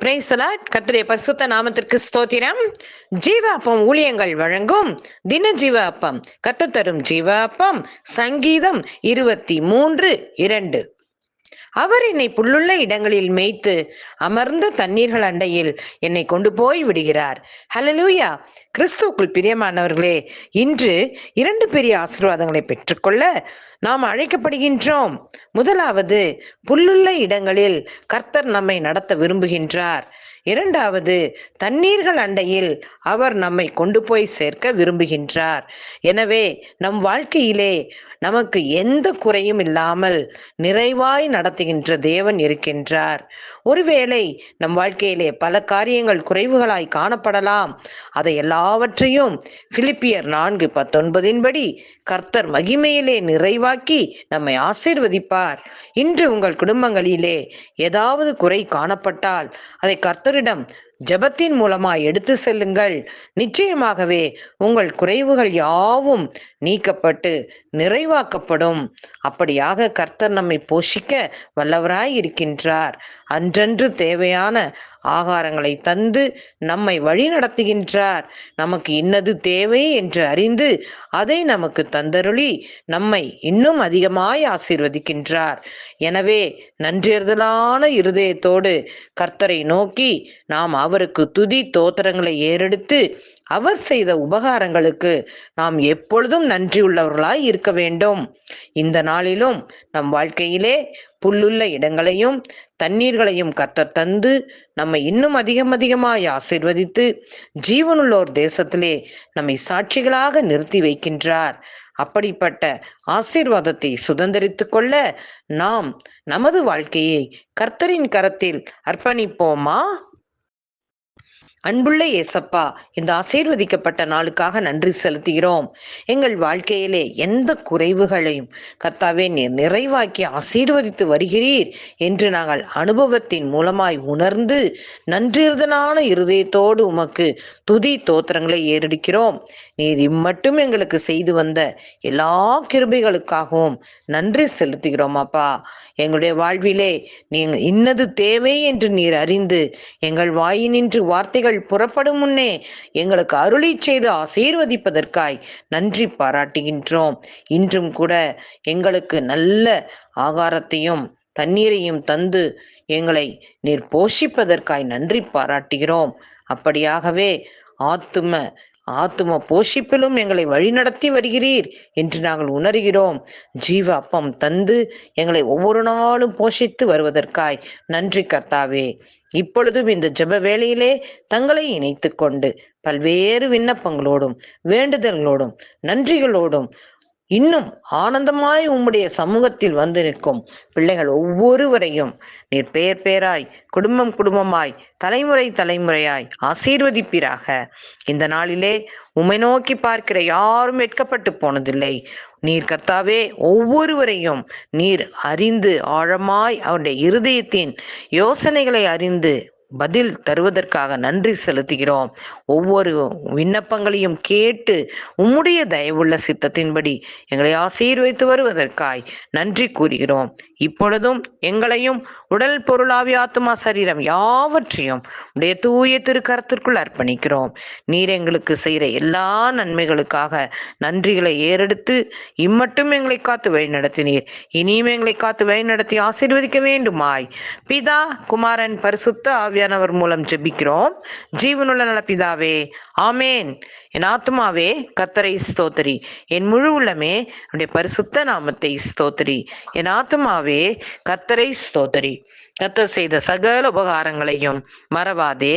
பிரைசலாட் கர்த்தருடைய பரிசுத்த நாமத்திற்கு ஸ்தோத்திரம். ஜீவ அப்பம் ஊழியங்கள் வழங்கும் தின ஜீவ அப்பம் கத்து தரும் ஜீவ அப்பம் சங்கீதம் இருபத்தி மூன்று இரண்டு. அவர் என்னை புல்லுள்ள இடங்களில் மேய்த்து அமர்ந்த தண்ணீர்கள் அண்டையில் என்னை கொண்டு போய் விடுகிறார். ஹலலூயா கிறிஸ்துவுக்குள் பிரியமானவர்களே இன்று இரண்டு பெரிய ஆசீர்வாதங்களை பெற்றுக்கொள்ள நாம் அழைக்கப்படுகின்றோம். முதலாவது புல்லுள்ள இடங்களில் கர்த்தர் நம்மை நடத்த விரும்புகின்றார். இரண்டாவது தண்ணீர்கள் அண்டையில் அவர் நம்மை கொண்டு போய் சேர்க்க விரும்புகின்றார். எனவே நம் வாழ்க்கையிலே நமக்கு எந்த குறையும் இல்லாமல் நிறைவாய் நடத்துகின்ற தேவன் இருக்கின்றார். ஒருவேளை நம் வாழ்க்கையிலே பல காரியங்கள் குறைவுகளாய் காணப்படலாம். அதை எல்லாவற்றையும் பிலிப்பியர் நான்கு பத்தொன்பதின்படி கர்த்தர் மகிமையிலே நிறைவாக்கி நம்மை ஆசீர்வதிப்பார். இன்று உங்கள் குடும்பங்களிலே ஏதாவது குறை காணப்பட்டால் அதை கர்த்தர் கர்த்தரிடம் ஜெபத்தின் மூலமாய் எடுத்து செல்லுங்கள். நிச்சயமாகவே உங்கள் குறைவுகள் யாவும் நீக்கப்பட்டு நிறைவாக்கப்படும். அப்படியாக கர்த்தர் நம்மை போஷிக்க வல்லவராய் இருக்கின்றார். அன்றன்று தேவையான ஆகாரங்களை தந்து நம்மை வழி நடத்துகின்றார். நமக்கு இன்னது தேவை என்று அறிந்து அதை நமக்கு தந்தருளி நம்மை இன்னும் அதிகமாய் ஆசீர்வதிக்கின்றார். எனவே நன்றியறுதலான இருதயத்தோடு கர்த்தரை நோக்கி நாம் அவருக்கு துதி தோத்திரங்களை ஏறெடுத்து அவர் செய்த உபகாரங்களுக்கு நாம் எப்பொழுதும் நன்றியுள்ளவர்களாய் இருக்க வேண்டும். இந்த நாளிலும் நம் வாழ்க்கையிலே புல்லுள்ள இடங்களையும் தண்ணீர்களையும் கர்த்தர் தந்து நம்மை இன்னும் அதிகம் அதிகமாய் ஆசிர்வதித்து ஜீவனுள்ளோர் தேசத்திலே நம்மை சாட்சிகளாக நிறுத்தி வைக்கின்றார். அப்படிப்பட்ட ஆசீர்வாதத்தை சுதந்திரித்து கொள்ள நாம் நமது வாழ்க்கையை கர்த்தரின் கரத்தில் அர்ப்பணிப்போமா? அன்புள்ள ஏசப்பா இந்த ஆசீர்வதிக்கப்பட்ட நாளுக்காக நன்றி செலுத்துகிறோம். எங்கள் வாழ்க்கையிலே எந்த குறைவுகளையும் கர்த்தாவே நீர் நிறைவாக்கி ஆசீர்வதித்து வருகிறீர் என்று நாங்கள் அனுபவத்தின் மூலமாய் உணர்ந்து நன்றியுறுதலான இருதயத்தோடு உமக்கு துதி தோத்திரங்களை ஏறெடுக்கிறோம். நீர் இம்மட்டும் எங்களுக்கு செய்து வந்த எல்லா கிருபைகளுக்காகவும் நன்றி செலுத்துகிறோம் அப்பா. எங்களுடைய வாழ்விலே நீங்கள் இன்னது தேவை என்று நீர் அறிந்து எங்கள் வாயினின்று வார்த்தைகள் புறப்படும் முன்னே எங்களுக்கு அருளி செய்து ஆசீர்வதிப்பதற்காய் நன்றி பாராட்டுகின்றோம். இன்றும் கூட எங்களுக்கு நல்ல ஆகாரத்தையும் தண்ணீரையும் தந்து எங்களை நீர் போஷிப்பதற்காய் நன்றி பாராட்டுகிறோம். அப்படியாகவே ஆத்தும ஆத்தும போஷிப்பிலும் எங்களை வழிநடத்தி வருகிறீர் என்று நாங்கள் உணர்கிறோம். ஜீவ அப்பம் தந்து எங்களை ஒவ்வொரு நாளும் போஷித்து வருவதற்காய். நன்றி கர்த்தாவே. இப்பொழுதும் இந்த ஜெப வேளையிலே தங்களை இணைத்து கொண்டு பல்வேறு விண்ணப்பங்களோடும் வேண்டுதல்களோடும் நன்றிகளோடும் இன்னும் ஆனந்தமாய் உம்முடைய சமூகத்தில் வந்து நிற்கும் பிள்ளைகள் ஒவ்வொருவரையும் நீர் பெயர் பேராய் குடும்பம் குடும்பமாய் தலைமுறை தலைமுறையாய் ஆசீர்வதிப்பீராக. இந்த நாளிலே உமை நோக்கி பார்க்கிற யாரும் வெட்கப்பட்டு போனதில்லை. நீர் கர்த்தாவே ஒவ்வொருவரையும் நீர் அறிந்து ஆழமாய் அவருடைய இருதயத்தின் யோசனைகளை அறிந்து பதில் தருவதற்காக நன்றி செலுத்துகிறோம். ஒவ்வொரு விண்ணப்பங்களையும் கேட்டு உம்முடைய தயவுள்ள சித்தத்தின்படி எங்களை ஆசீர்வைத்து வருவதற்காய் நன்றி கூறுகிறோம். இப்பொழுதும் எங்களையும் உடல் பொருளாவி ஆத்மா சரீரம் யாவற்றையும் உடைய தூய திருக்கரத்திற்குள் அர்ப்பணிக்கிறோம். நீர் எங்களுக்கு செய்கிற எல்லா நன்மைகளுக்காக நன்றிகளை ஏறெடுத்து இம்மட்டும் எங்களை காத்து வழிநடத்தினீர். இனியும் எங்களை காத்து வழிநடத்தி ஆசீர்வதிக்க வேண்டுமாய். பிதா குமாரன் பரிசுத்த ஆவியானவர் மூலம் ஜெபிக்கிறோம். ஜீவனுள்ள நல ஆமேன். என் ஆத்மாவே கத்தரை ஸ்தோத்திரி. என் முழு உள்ளமே என்னுடைய பரிசுத்த நாமத்தை ஸ்தோத்திரி. என் ஆத்மாவே கர்த்தரை ஸ்தோத்திரி. கத்தர் செய்த சகல உபகாரங்களையும் மறவாதே.